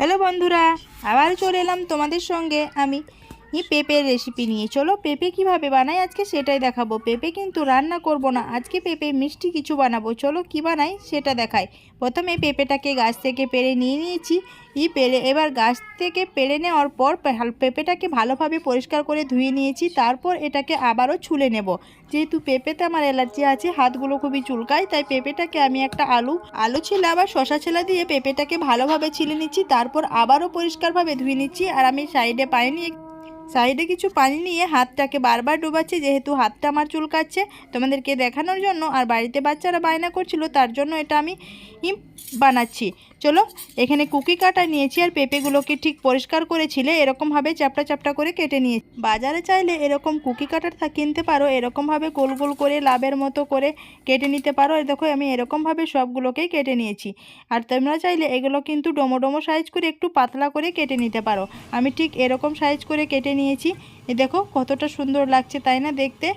Hello বন্ধুরা আবার চলে এলাম তোমাদের সঙ্গে আমি পেঁপের রেসিপি নিয়ে। চলো পেঁপে কীভাবে বানাই? আজকে সেটাই দেখাবো। পেঁপে কিন্তু রান্না করব না। আজকে পেঁপে মিষ্টি কিছু বানাবো। চলো কি বানাই সেটা দেখাই। প্রথমে পেঁপেটাকে গাছ থেকে পেরে নিয়ে নিয়েছি। ই পেরে এবার গাছ থেকে পেরে নেওয়ার পর পেঁপেটাকে ভালোভাবে পরিষ্কার করে ধুয়ে নিয়েছি। তারপর এটাকে আবারও ছুলে নেব। যেহেতু পেঁপেতে আমার অ্যালার্জি আছে, হাতগুলো খুবই চুলকায়, তাই পেঁপেটাকে আমি একটা আলু আলু ছিলে আবার শশা ছেলা দিয়ে পেঁপেটাকে ভালোভাবে ছিলে নিচ্ছি। তারপর আবারও পরিষ্কারভাবে ধুয়ে নিচ্ছি। আর আমি সাইডে পানি নিয়ে সাইডে কিছু পানি নিয়ে হাতটাকে বারবার ডুবাচ্ছি, যেহেতু হাতটা আমার চুলকাচ্ছে। তোমাদেরকে দেখানোর জন্য আর বাড়িতে বাচ্চারা বায়না করছিল, তার জন্য এটা আমি বানাচ্ছি। চলো, এখানে কুকি কাটা নিয়েছি আর পেঁপেগুলোকে ঠিক পরিষ্কার করেছিলে এরকমভাবে চাপটা চাপটা করে কেটে নিয়ে বাজারে চাইলে এরকম কুকি কাটার কিনতে পারো এরকমভাবে গোল গোল করে, লাভের মতো করে কেটে নিতে পারো। দেখো, আমি এরকমভাবে সবগুলোকেই কেটে নিয়েছি। আর তোমরা চাইলে এগুলো কিন্তু ডোমো ডোমো সাইজ করে একটু পাতলা করে কেটে নিতে পারো। আমি ঠিক এরকম সাইজ করে কেটে নিয়েছি। দেখো, কতটা সুন্দর লাগছে, তাই না দেখতে?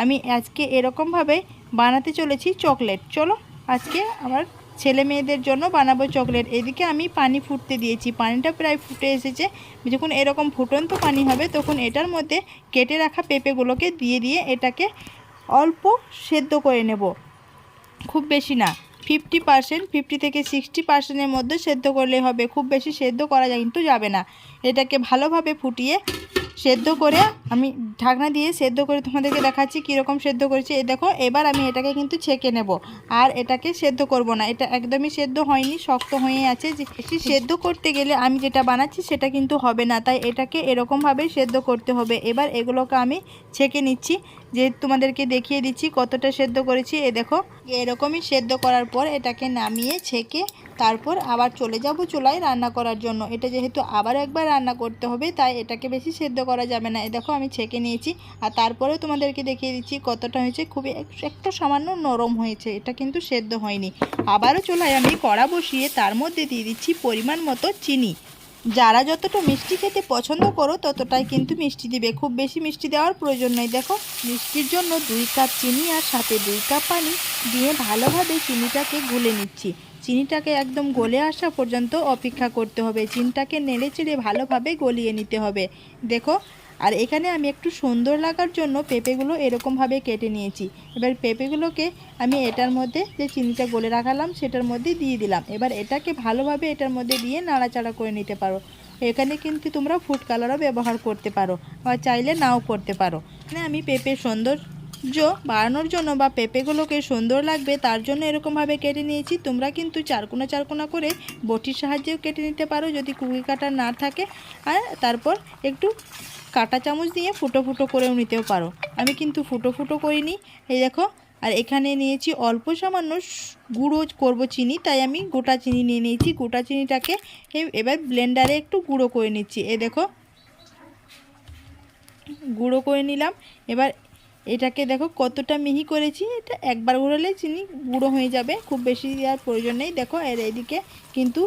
আমি আজকে এরকমভাবে বানাতে চলেছি চকলেট। চলো, আজকে আমার ছেলে মেয়েদের জন্য বানাবো চকলেট। এদিকে আমি পানি ফুটতে দিয়েছি। পানিটা প্রায় ফুটে এসেছে। যখন এরকম ফুটন্ত পানি হবে, তখন এটার মধ্যে কেটে রাখা পেঁপেগুলোকে দিয়ে দিয়ে এটাকে অল্প সেদ্ধ করে নেব। খুব বেশি না, ফিফটি পার্সেন্ট, ফিফটি থেকে সিক্সটি পার্সেন্টের মধ্যে সেদ্ধ করলে হবে। খুব বেশি সেদ্ধ করা কিন্তু যাবে না। এটাকে ভালোভাবে ফুটিয়ে সেদ্ধ করে আমি ঢাকনা দিয়ে সেদ্ধ করে তোমাদেরকে দেখাচ্ছি কীরকম সেদ্ধ করেছি। এ দেখো, এবার আমি এটাকে কিন্তু ছেঁকে নেব। আর এটাকে সেদ্ধ করব না। এটা একদমই সেদ্ধ হয়নি, শক্ত হয়ে আছে। যে সেদ্ধ করতে গেলে আমি যেটা বানাচ্ছি সেটা কিন্তু হবে না। তাই এটাকে এরকমভাবে সেদ্ধ করতে হবে। এবার এগুলোকে আমি ছেঁকে নিচ্ছি। যে তোমাদেরকে দেখিয়ে দিচ্ছি কতটা সেদ্ধ করেছি। এ দেখো, এরকমই সেদ্ধ করার পর এটাকে নামিয়ে ছেঁকে তারপর আবার চলে যাব চুলায় রান্না করার জন্য। এটা যেহেতু আবার একবার রান্না করতে হবে, তাই এটাকে বেশি সেদ্ধ করা যাবে না। এ দেখো আমি ছেঁকে নিয়েছি, আর তারপরে তোমাদেরকে দেখিয়ে দিচ্ছি কতটা হয়েছে। খুবই এক- একটু সামান্য নরম হয়েছে, এটা কিন্তু সেদ্ধ হয়নি। আবারও চুলায় আমি কড়া বসিয়ে তার মধ্যে দিয়ে দিচ্ছি পরিমাণ মতো চিনি। যারা যতটা মিষ্টি খেতে পছন্দ করো, ততটাই কিন্তু মিষ্টি দিবে। খুব বেশি মিষ্টি দেওয়ার প্রয়োজন নেই। দেখো, মিষ্টির জন্য দুই কাপ চিনি আর সাথে দুই কাপ পানি দিয়ে ভালোভাবে চিনিটাকে গুলে নিচ্ছি। চিনিটাকে একদম গলে আসা পর্যন্ত অপেক্ষা করতে হবে। চিনিটাকে নেড়ে চেড়ে ভালোভাবে গলিয়ে নিতে হবে। দেখো, আর এখানে আমি একটু সুন্দর লাগার জন্য পেঁপেগুলো এরকমভাবে কেটে নিয়েছি। এবার পেঁপেগুলোকে আমি এটার মধ্যে যে চিনিটা গলে রাখালাম, সেটার মধ্যে দিয়ে দিলাম। এবার এটাকে ভালোভাবে এটার মধ্যে দিয়ে নাড়াচাড়া করে নিতে পারো। এখানে কিন্তু তোমরা ফুড কালারও ব্যবহার করতে পারো, বা চাইলে নাও করতে পারো। এখানে আমি পেঁপে সৌন্দর্য বাড়ানোর জন্য বা পেঁপেগুলোকে সুন্দর লাগবে, তার জন্য এরকমভাবে কেটে নিয়েছি। তোমরা কিন্তু চারকোনা চারকোনা করে বটির সাহায্যেও কেটে নিতে পারো যদি কুকি কাটা না থাকে। আর তারপর একটু কাঁটা চামচ দিয়ে ফুটো ফুটো করেও নিতেও পারো। আমি কিন্তু ফুটো ফুটো করিনি। এই দেখো, আর এখানে নিয়েছি অল্প সামান্য গুঁড়ো করব চিনি, তাই আমি গোটা চিনি নিয়ে নিয়েছি। গোটা চিনিটাকে এবার ব্লেন্ডারে একটু গুঁড়ো করে নিচ্ছি। এ দেখো, গুঁড়ো করে নিলাম। এবার এটাকে দেখো কতটা মিহি করেছি, এটা একবার ঘোরালে চিনি গুঁড়ো হয়ে যাবে, খুব বেশি দেওয়ার প্রয়োজন নেই। দেখো এর এদিকে কিন্তু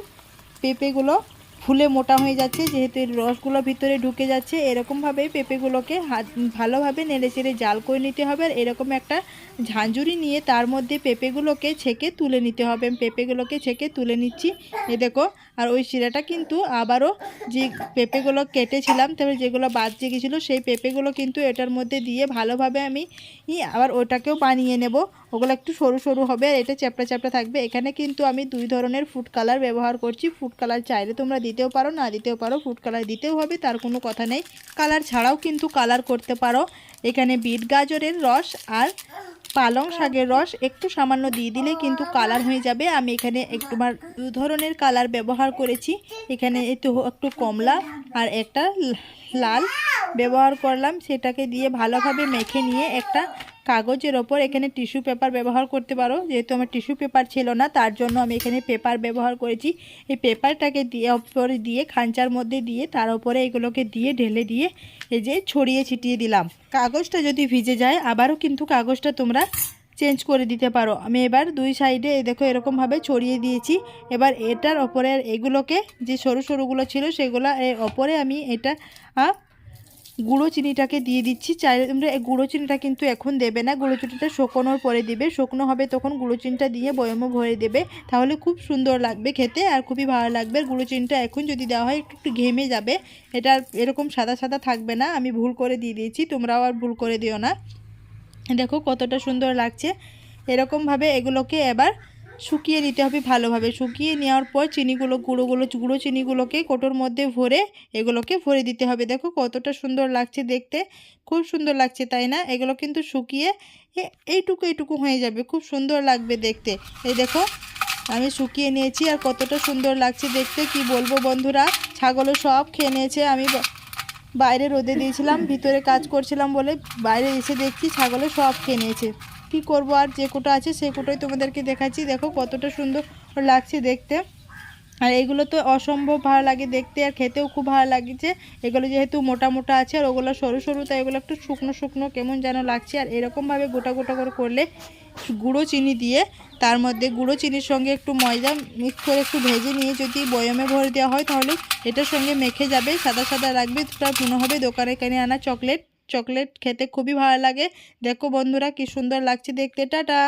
পেঁপেগুলো ফুলে মোটা হয়ে যাচ্ছে, যেহেতু এর রসগুলো ভিতরে ঢুকে যাচ্ছে এরকমভাবে পেঁপেগুলোকে হাত, ভালোভাবে নেড়ে চেড়ে জাল করে নিতে হবে। আর এরকম একটা ঝাঁঝুরি নিয়ে তার মধ্যে পেঁপেগুলোকে ছেঁকে তুলে নিতে হবে। পেঁপেগুলোকে ছেঁকে তুলে নিচ্ছি। এ দেখো আর ওই শিরাটা কিন্তু আবারও যে পেঁপেগুলো কেটেছিলাম তবে যেগুলো বাদ যে গেছিল, সেই পেঁপেগুলো কিন্তু এটার মধ্যে দিয়ে ভালোভাবে আমি আবার ওটাকেও বানিয়ে নেব। ওগুলো একটু সরু সরু হবে আর এটা চ্যাপটা চ্যাপটা থাকবে। এখানে কিন্তু আমি দুই ধরনের ফুড কালার ব্যবহার করছি। ফুড কালার চাইলে তোমরা দিতেও পারো, না দিতেও পারো ফুড কালার দিতেও হবে, তার কোনো কথা নেই। কালার ছাড়াও কিন্তু কালার করতে পারো। এখানে বিট গাজরের রস আর পালং শাকের রস একটু সামান্য দিয়ে দিলে কিন্তু কালার হয়ে যাবে। আমি এখানে একটু দু ধরনের কালার ব্যবহার করেছি। এখানে একটু একটু কমলা আর একটা লাল ব্যবহার করলাম। সেটাকে দিয়ে ভালোভাবে মেখে নিয়ে একটা কাগজের ওপর এখানে টিস্যু পেপার ব্যবহার করতে পারো। যেহেতু আমার টিস্যু পেপার ছিল না, তার জন্য আমি এখানে পেপার ব্যবহার করেছি। এই পেপারটাকে দিয়ে ওপরে দিয়ে খাঞ্চার মধ্যে দিয়ে, তার উপরে এগুলোকে দিয়ে, ঢেলে দিয়ে, এই যে ছড়িয়ে ছিটিয়ে দিলাম। কাগজটা যদি ভিজে যায়, আবারও কিন্তু কাগজটা তোমরা চেঞ্জ করে দিতে পারো। আমি এবার দুই সাইডে দেখো এরকমভাবে ছড়িয়ে দিয়েছি। এবার এটার ওপরে এগুলোকে যে সরু সরুগুলো ছিল, সেগুলো এর ওপরে আমি এটা গুঁড়ো চিনিটাকে দিয়ে দিচ্ছি। চাইলে তোমরা গুঁড়ো চিনিটা কিন্তু এখন দেবে না। গুঁড়ো চিনিটা শুকোনোর পরে দেবে। শুকনো হবে তখন গুঁড়ো চিনিটা দিয়ে বয়মে ভরে দেবে। তাহলে খুব সুন্দর লাগবে খেতে আর খুবই ভালো লাগবে। গুঁড়ো চিনিটা এখন যদি দেওয়া হয় একটু একটু ঘেমে যাবে। এটা এরকম সাদা সাদা থাকবে না। আমি ভুল করে দিয়ে দিয়েছি। তোমরাও আর ভুল করে দিও না। দেখো কতটা সুন্দর লাগছে। এরকমভাবে এগুলোকে এবার শুকিয়ে নিতে হবে ভালোভাবে। শুকিয়ে নেওয়ার পর চিনিগুলো, গুঁড়োগুলো, গুঁড়ো চিনিগুলোকে কোটোর মধ্যে ভরে এগুলোকে ভরে দিতে হবে। দেখো কতটা সুন্দর লাগছে দেখতে। খুব সুন্দর লাগছে, তাই না? এগুলো কিন্তু শুকিয়ে এইটুকু এইটুকু হয়ে যাবে। খুব সুন্দর লাগবে দেখতে। এই দেখো, আমি শুকিয়ে নিয়েছি আর কতটা সুন্দর লাগছে দেখতে। কি বলব বন্ধুরা? ছাগলও সব খেয়ে নিয়েছে। আমি বাইরে রোদে দিয়েছিলাম, ভিতরে কাজ করছিলাম বলে বাইরে এসে দেখছি ছাগলও সব খেয়ে নিয়েছে। কী করব আর যে কোটো আছে সেই কোটোই তোমাদেরকে দেখাচ্ছি। দেখো কতটা সুন্দর লাগছে দেখতে। আর এগুলো তো অসম্ভব ভালো লাগে দেখতে আর খেতেও খুব ভালো লাগছে। এগুলো যেহেতু মোটা মোটা আছে আর ওগুলো সরু সরু, তাই এগুলো একটু শুকনো শুকনো কেমন যেন লাগছে। আর এরকমভাবে গোটা গোটা করে করলে গুঁড়ো চিনি দিয়ে তার মধ্যে গুঁড়ো চিনির সঙ্গে একটু ময়দা মিক্স করে একটু ভেজে নিয়ে যদি বয়মে ভরে দেওয়া হয় তাহলে এটার সঙ্গে মেখে যাবে, সাদা সাদা রাখবে তার মনে হবে দোকানে কিনে আনা চকলেট চকলেট খেতে খুবই ভালো লাগে। দেখো বন্ধুরা কি সুন্দর লাগছে দেখতে। টাটা!